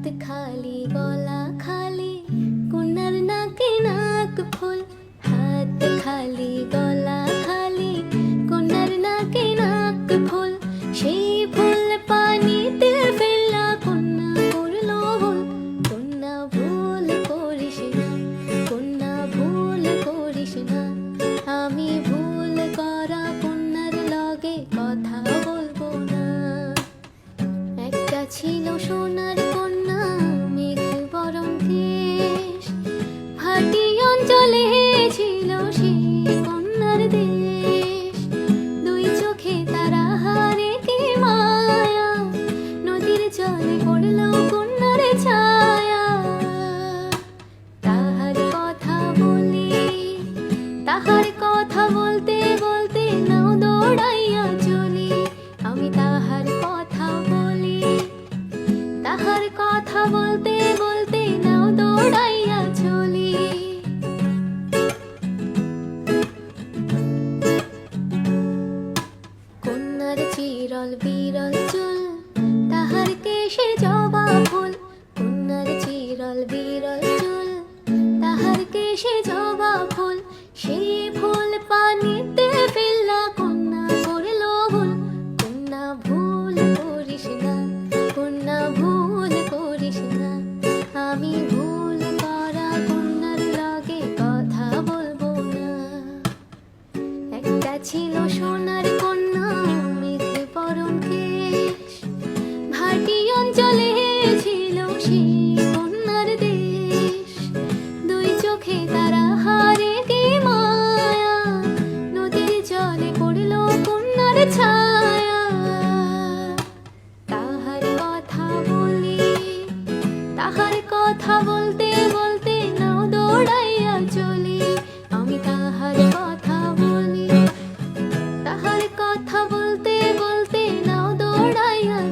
হাত খালি, গলা খালি, কোনার নাকে নাক ফুল। হাত খালি, গলা খালি, কোনার নাকে নাক ফুল। সেই ফুল পানিতে ফেললা, কন্যা করল ভুল। কন্যা ভুল করিস না, কন্যা ভুল করিস না। আমি ভুল করা কন্যার লগে কথা বলব না। একটা ছিল সোনার বলতে বলতে চিরল তাহার কেশে জবা ফুল। চিরল তাহার কেশে জবা ফুল। সেই ফুল পানিতে ফেললা ছিল সোনার কন্যা মেঘে পরম কেশ ভাটি অঞ্চলে ছিল সেই ছায়া